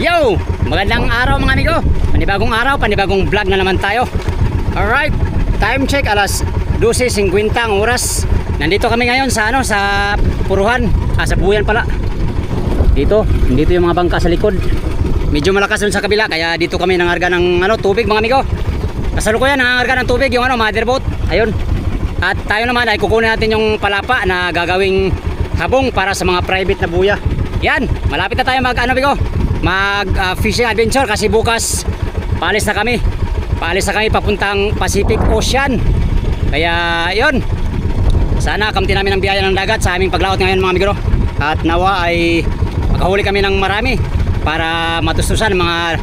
Yo! Magandang araw mga amigo. Panibagong araw, panibagong vlog na naman tayo. Alright, time check alas 12.50 ang oras. Nandito kami ngayon sa ano, sa Puruhan, ah, sa Buyan pala. Dito, dito yung mga bangka sa likod. Medyo malakas dun sa kabila, kaya dito kami nangarga ng ano, tubig mga amigo. Kasalukuyan nangarga ng tubig yung ano, mother boat. Ayun. At tayo naman ay kukunin natin yung palapa na gagawing habong para sa mga private na buya. Yan, malapit na tayo mag ano bigo, mag ah, fishing adventure kasi bukas paalis na kami. Paalis na kami papuntang Pacific Ocean. Kaya yon. Sana kamti namin ang biyaya ng dagat sa aming paglaot ngayon mga amigo. At nawa ay makahuli kami ng marami para matustusan mga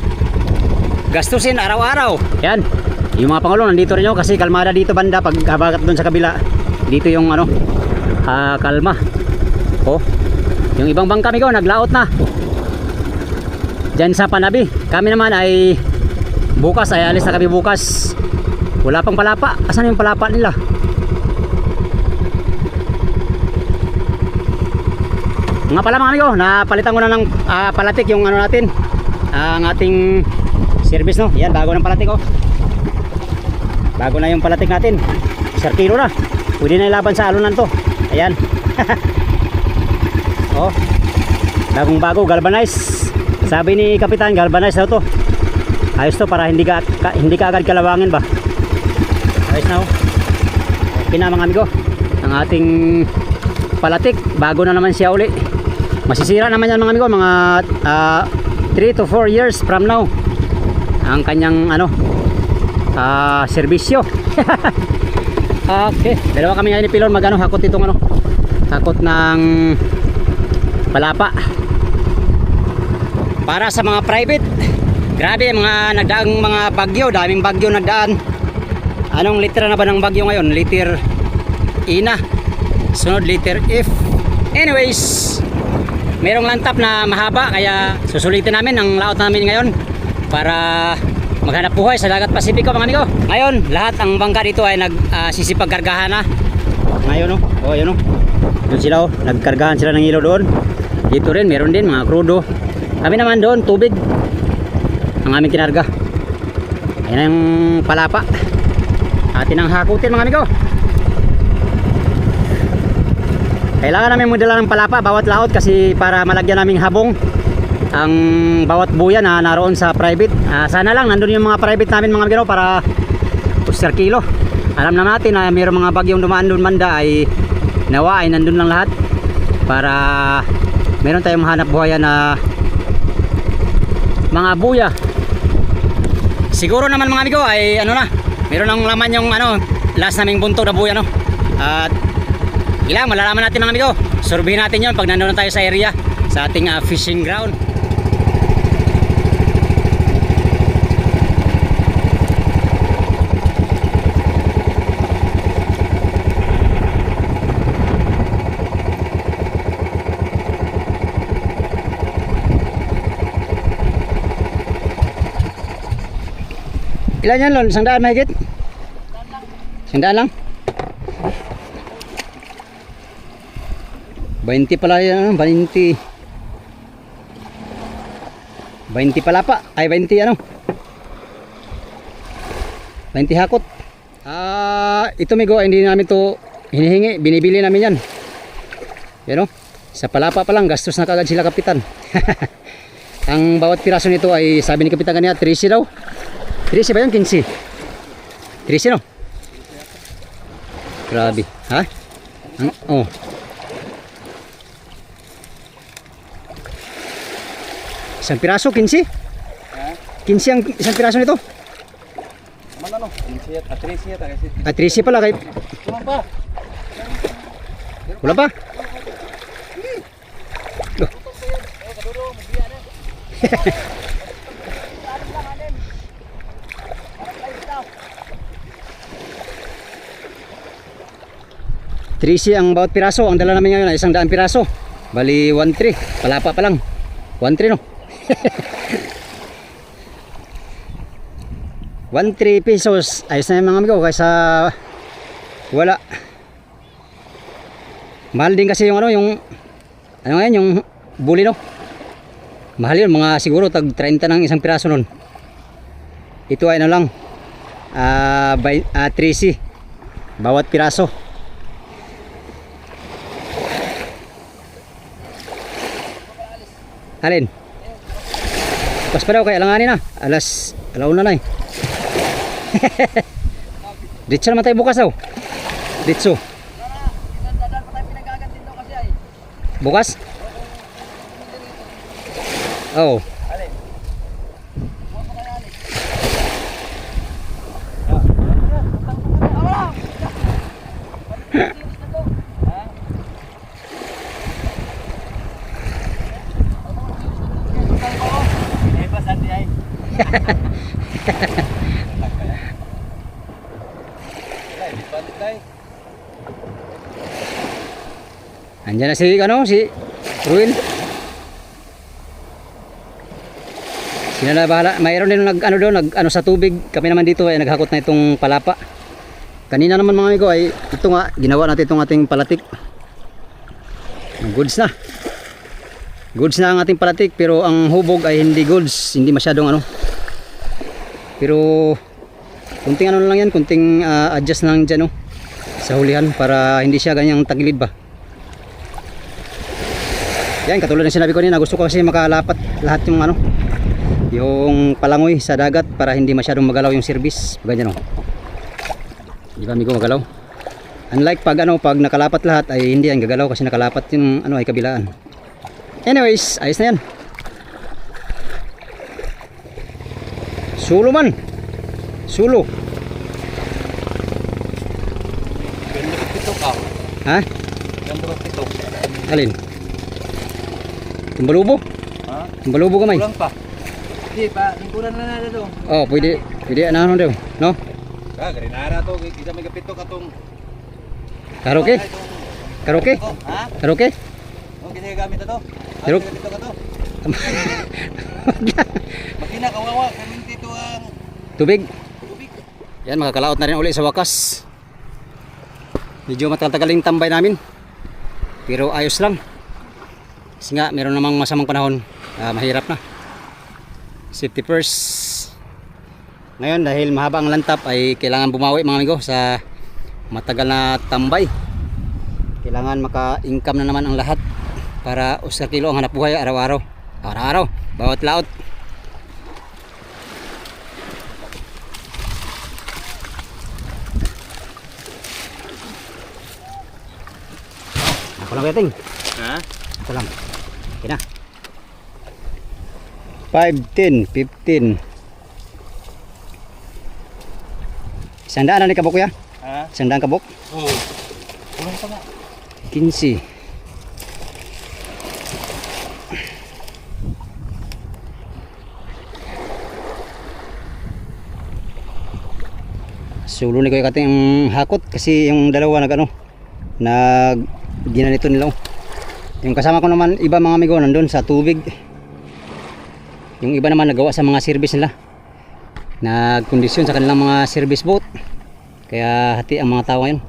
gastusin araw-araw. Yan. Yung mga pangulo nandito rin yun kasi kalmada dito banda pag habagat doon sa kabila. Dito yung ano, ah, kalma. Oh. Yung ibang bangka amigo naglaot na. Diyan sa Panabi. Kami naman ay bukas ay alis na kami bukas. Wala pang palapa. Asan yung palapa nila? Nga pala mga amigo, napalitan ko na ng ah, palatik yung ano natin. ang ating service no. Yan, bago ng palatik oh. Bago na yung palatik natin. Isang kilo na. Pwede na ilaban sa alunan to. Ayan. oh. Bagong bago, galvanize. Sabi ni Kapitan, galvanize daw to. Ayos to para hindi ka, ka hindi ka agad kalawangin ba. Ayos na oh. Okay na mga amigo. Ang ating palatik, bago na naman siya uli. Masisira naman yan mga amigo, mga 3 to 4 years from now. Ang kanyang ano, ah serbisyo. okay, dalawa kami ngayon ni Pilon magano hakot itong ano, hakot ng palapa. Para sa mga private. Grabe mga nagdaang mga bagyo, daming bagyo nagdaan. Anong litra na ba ng bagyo ngayon? Liter E na. Sunod liter F. Anyways, merong lantap na mahaba kaya susulitin namin ang laot namin ngayon para maghanap buhay sa dagat Pasipiko mga amigo. Ngayon, lahat ang bangka dito ay nagsisipag kargahan na. Ngayon oh, oh yun oh. Doon sila oh, nagkargahan sila ng ilaw doon. Dito rin, meron din mga krudo. Kami naman doon, tubig. Ang aming kinarga. Ayan ang palapa. Atin ang hakutin mga amigo. Kailangan namin magdala ng palapa bawat laot kasi para malagyan naming habong ang bawat buya na naroon sa private. Ah, sana lang nandun yung mga private namin mga amigo para puster kilo. Alam na natin na mayroong mga bagyong dumaan doon manda ay nawa ay nandun lang lahat para meron tayong hanap buhay na mga buya. Siguro naman mga amigo ay ano na, meron ng laman yung ano, last naming bunto na buya no. At ilang malalaman natin mga amigo. Surveyin natin 'yon pag nandoon na tayo sa area sa ating ah, fishing ground. Ilan yan lon? Isang daan mahigit? Isang daan lang? 20 pala yan, 20 20 pala pa, ay 20 ano? 20 hakot. Ah, ito migo, hindi namin to hinihingi, binibili namin yan. Yan o, sa palapa pa lang, gastos na kagad sila kapitan. Ang bawat piraso nito ay sabi ni kapitan kanina, 13 daw 13 ba yun? 15? 13 no? Grabe. Ha? Ang, oh. Isang piraso, 15? Ha? 15 ang isang piraso nito? Naman ano? 15 at 13 yata kasi. At pala kay... Wala pa. Wala pa? Hehehe 3C ang bawat piraso. Ang dala namin ngayon ay isang daang piraso. Bali 1-3. Palapa pa lang. 1-3 no? 1-3 pesos. Ayos na yung mga amigo kaysa wala. Mahal din kasi yung ano, yung ano ngayon, yung buli no? Mahal yun. Mga siguro tag 30 ng isang piraso nun. Ito ay ano lang. Uh, by, ah, uh, 3C. Bawat piraso. Alin? Pas pa daw kaya langanin na. Alas, alauna na eh. Ditso naman tayo bukas daw. Ditso. Bukas? Oo. Oh. Eh, pasan di ay. Ay, pantay. Andiyan na si ano si Ruin. Sila na bahala. Mayroon din nag ano doon, nag ano sa tubig. Kami naman dito ay naghakot na itong palapa. Kanina naman mga amigo ay ito nga ginawa natin itong ating palatik. Goods na. Goods na ang ating palatik pero ang hubog ay hindi goods, hindi masyadong ano. Pero kunting ano lang yan, kunting ah, adjust lang dyan oh, sa hulihan para hindi siya ganyang tagilid ba. Yan, katulad ng sinabi ko kanina, gusto ko kasi makalapat lahat yung ano, yung palangoy sa dagat para hindi masyadong magalaw yung service. Ganyan oh. Di ba amigo magalaw? Unlike pag ano, pag nakalapat lahat ay hindi yan gagalaw kasi nakalapat yung ano ay kabilaan. Anyways, ayos na yan. Sulo man. Sulo. Ha? Alin? Tumbalubo? Ha? Tumbalubo kamay? Kulang pa. Di pa, lingkuran na na daw. Oh, pwede. Pwede ano daw, no? Ah, garinara to, kita may kapito katong. Karaoke? Karaoke? Ha? Karaoke? Oh, kita gamit to. Pero- Ano kapito ka to? Makina kawawa, kami Tubig. tubig. Yan, makakalaot na rin uli sa wakas. Medyo matagal yung tambay namin. Pero ayos lang. Kasi nga, meron namang masamang panahon. Ah, mahirap na. Safety first. Ngayon, dahil mahaba ang lantap, ay kailangan bumawi mga amigo sa matagal na tambay. Kailangan maka-income na naman ang lahat para usa kilo ang hanap buhay araw-araw. Araw-araw, bawat laot. Ako lang rating. Ha? Ito lang. Okay na. 5, 10, 15. Sandaan na ni kabok ya? Ha? Sandaan kabok? Oo. Kulang pa nga. 15. Sulo ni Kuya Kating ang hakot kasi yung dalawa nag ano nag ginanito nila. oh. Yung kasama ko naman iba mga amigo nandun sa tubig. Yung iba naman nagawa sa mga service nila. Nagkondisyon sa kanilang mga service boat. Kaya hati ang mga tao ngayon.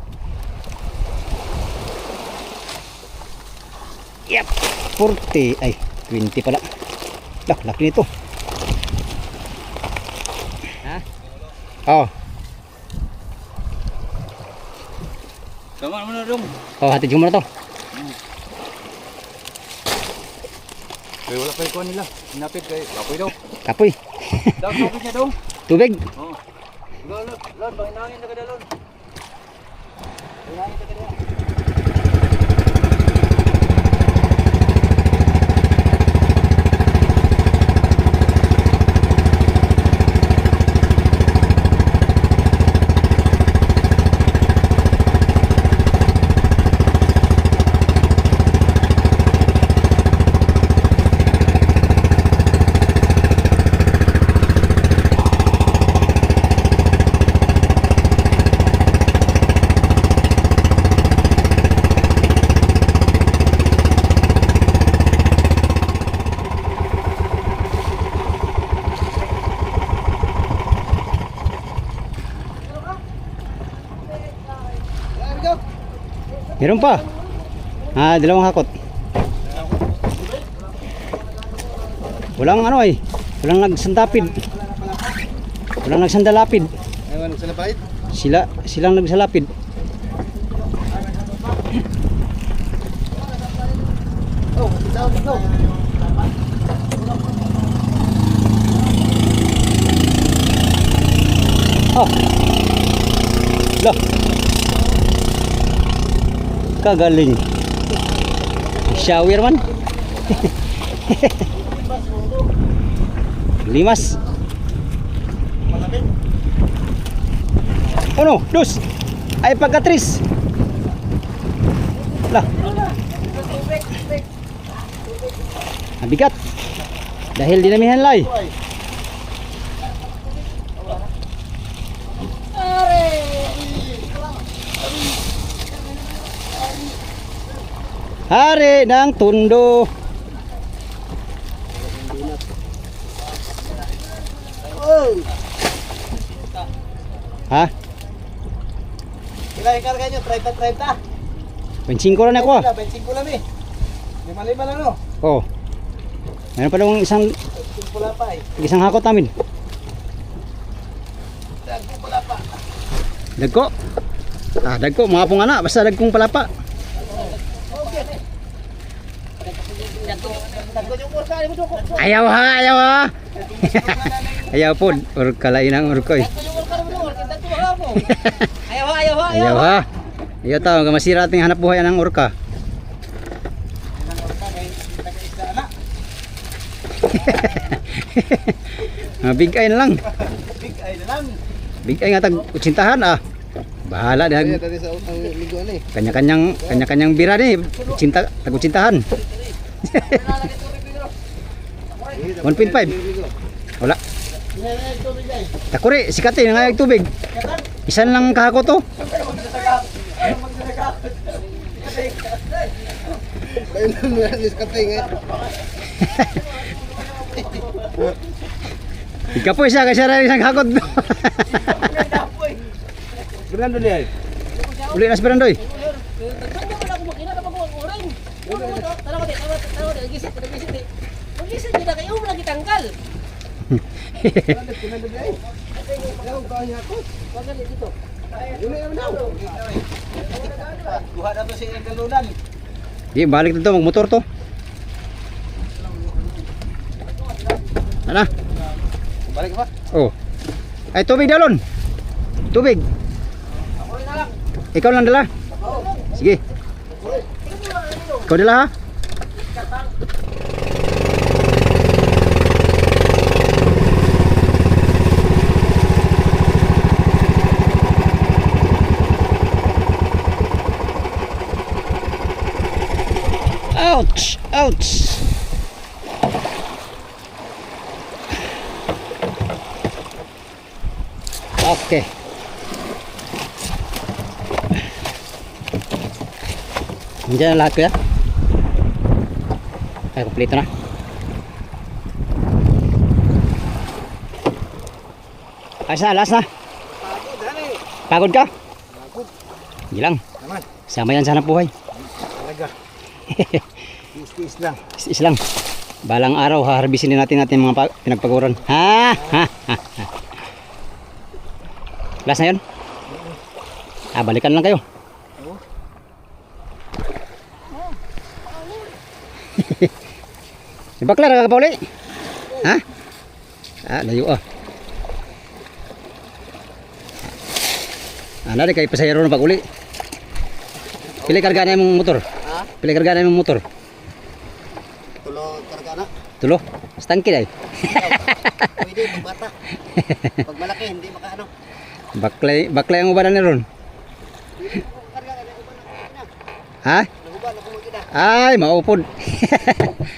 Yep. 40. Ay, 20 pala. Lah, laki nito. Ha? Oh, Tama mo na dong. oh, hatid ko muna to. Kaya wala pa ikuan nila. Hinapit kay kapoy daw. Kapoy. Daw kapit niya dong. Tubig. Oo. Lord, Lord, Lord, bangin nangin na kada Lord. Bangin nangin na kada. Meron pa. Ah, dalawang hakot. Walang ano eh. Walang nagsandapid. Walang nagsandalapid. Ewan sa lapait. Sila silang nagsalapid. Oh, down, go. Oh. Lah. Kagaling. Shower man. Limas. Ano? Dos. Ay pagkatris. Lah. Mabigat. Dahil dinamihan lay. Hari ng tundo. Oh! Ha? Ilang karga nyo? 30-30? Pansing ko rin ako ah. 25 lang eh. Lima-lima lang no? Oh. Meron pa daw isang Pula pa eh. isang hakot namin. Pula pa. Dagko. Ah, dagko mga pong anak, basta dagkong palapa. Tagko yung kursa, mo doko. Ayaw ha, ayaw ha. ayaw po, or kalain ang urkoy. Ayaw ha, ayaw ha, Ayaw ha. Ayaw tao, masira ating hanap buhay ng urka. Ah, big eye na lang. Big eye na lang. Big eye nga tag utsintahan ah. Bahala eh. kanya-kanyang kanya-kanyang bira ni cinta tag utsintahan. 1.5. Wala. Takuri, sikat eh, nangayag tubig. Isan lang kahako to. Ayun na mo yan, iskatay nga. Ika po siya, kasi rin isang hakot. Brando niya. Uli na si Brandoy. Duha Di, balik na to, magmotor to. Ano? Balik pa. Oh. Ay, tubig dalon. Tubig. Ikaw lang dala. Sige. Ikaw dala ha. Ouch! Ouch! Okay. Nandiyan na lahat kuya? Ay, kompleto na. Ayos na, last na. Pagod, dali. Pagod ka? Pagod. Hindi lang. Naman. Sama yan sa hanap buhay. Talaga. Tiis-tiis lang. Is lang. Balang araw, haharbisin din natin natin mga pa- pinagpaguran. Ha? Ha? Ha? ha. Last na yun? Ah, balikan lang kayo. Di ba Clara, ka pa uli? Ha? Ah, layo ah. Ano, di kayo pasayaro na pag uli. Pili karga na yung motor. Ha? Pili karga na yung motor. Tulo. Stangki dahil. Pwede, pag bata. Pag malaki, hindi makaano. Baklay, baklay ang ubanan ni Ron. Ha? Ay, maupod.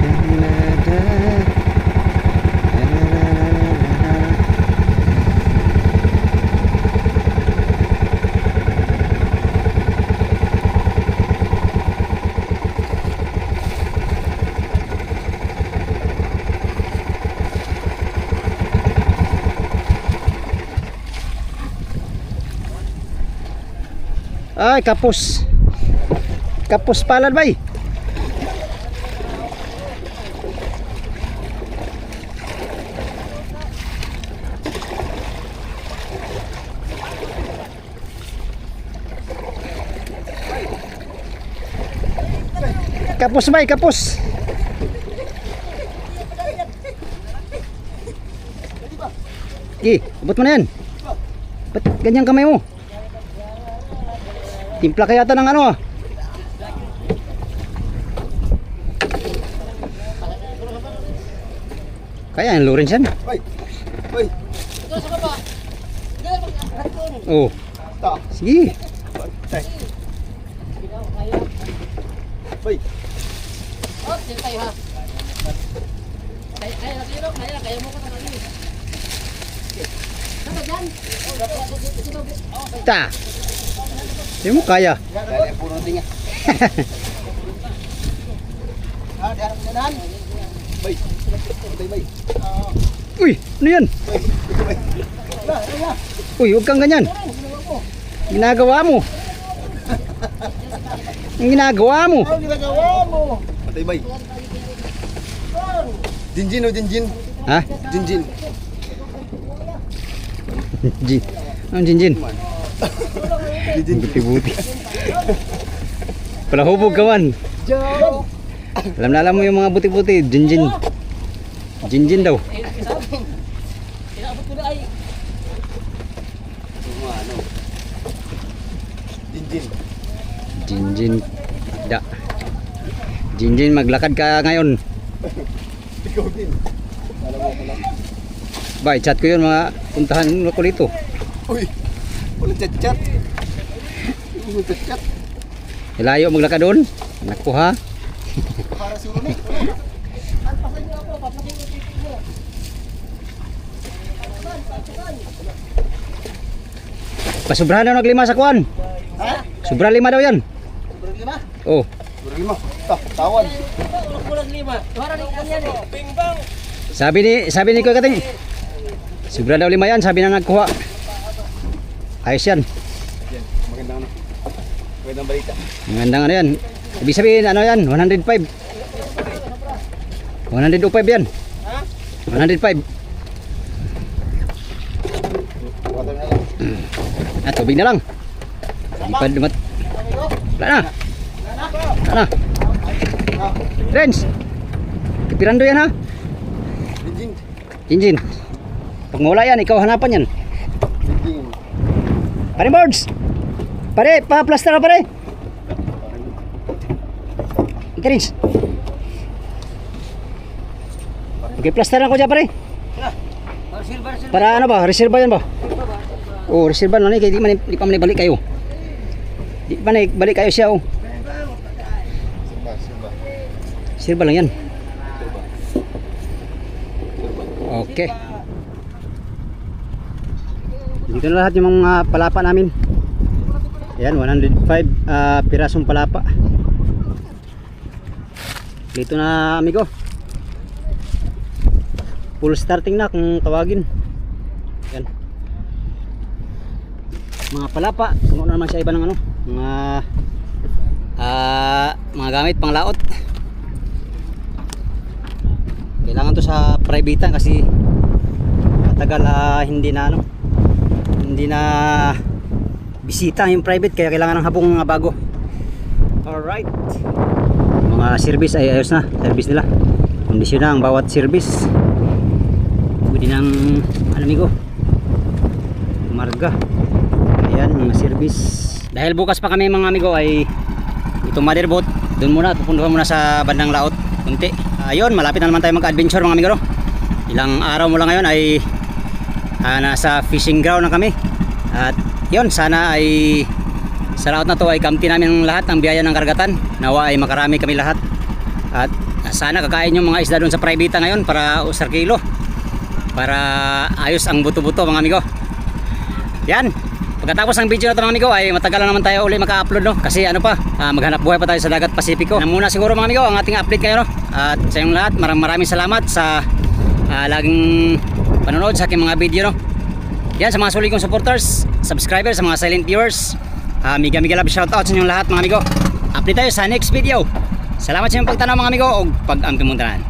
Ay, kapus. Kapus palad bay. Kapus bay, kapus. Gi, abot mo na yan. Ba't ganyan kamay mo? Timpla kaya yata ng ano. Kaya yung Lawrence yan. Bay! Bay! Oh, sige. Tay! Bay! Ta. Hindi mo kaya. Ang puno tinga. Ah, diyan ang nanan. Bay! Bay, bay! Uy, ano yan? Uy, huwag kang ganyan. Ginagawa mo. Ang ginagawa mo. Ano ginagawa mo? Patay bay! Jinjin o jinjin? Ha? Jinjin. Jin. Anong jinjin? Jinjin. Buti-buti. Palahubog ka man. Joe! Alam na alam mo yung mga buti-buti. Jinjin. Jinjin daw. Jinjin. Jinjin. Da. Jinjin, maglakad ka ngayon. Ba, chat ko yun mga puntahan ko dito. Uy! Walang chat-chat. Walang chat-chat. Ilayo maglakad doon. Naku ha. Para sa ulo Pasubrahan daw naglima sa kuan. Ha? Sobra lima daw yan. Sobrang lima? Oh. Sobrang lima. Ta, tawan. Sabi ni sabi ni Kuya Kating. Sobra daw lima yan, sabi na nagkuha. Ayos yan. Yan, magandang ano. Magandang balita. Magandang ano yan. Ibig sabihin ano yan, 105. 105 yan. 105. Na lang. At tubig na lang. Hindi pa dumat. Wala na. Wala na. Renz. Kipirando yan ha. Jinjin. Jinjin. Pag mawala yan, ikaw hanapan yan. Pare boards. Pare, pa-plaster na pare. Renz. Okay, plaster na ko dyan pare. Para ano ba, reserva yan ba? Oh, reserva na ni, kaya di man di pa man balik kayo. Di pa na balik kayo siya oh. Reserva lang yan. Okay. Dito na lahat yung mga palapa namin. Ayan, 105 ah, pirasong palapa. Dito na amigo. Full starting na kung tawagin. Ayan. Mga palapa, puno na naman siya iba ng ano, mga ah, mga gamit pang laot. Kailangan to sa private kasi matagal ah, hindi na ano hindi na bisita yung private kaya kailangan ng habong mga bago. Alright. Mga service ay ayos na, service nila. Kondisyon na ang bawat service. Pwede ng ano amigo. Marga. Ayan mga service. Dahil bukas pa kami mga amigo ay itong motherboat doon muna pupunduhan muna sa bandang laot kunti ayun malapit na naman tayo mag-adventure mga amigo ilang araw mo lang ngayon ay ah, nasa fishing ground na kami. At yun sana ay sa laot na to ay kamti namin lahat ng biyaya ng karagatan. Nawa ay makarami kami lahat. At sana kakain yung mga isda doon sa private ngayon para usar kilo. Para ayos ang buto-buto mga amigo. Yan. Pagkatapos ng video na ito mga amigo ay matagal na naman tayo uli maka-upload no? Kasi ano pa ah, maghanap buhay pa tayo sa dagat Pasipiko. Na muna siguro mga amigo ang ating update kayo no. At sa inyong lahat maraming maraming salamat sa ah, laging panonood sa aking mga video no. Yan sa mga sulit kong supporters, subscribers, sa mga silent viewers. Ah, miga miga love shoutout sa inyong lahat mga amigo. Update tayo sa next video. Salamat sa inyong pagtanaw mga amigo o pag-ampimuntanan.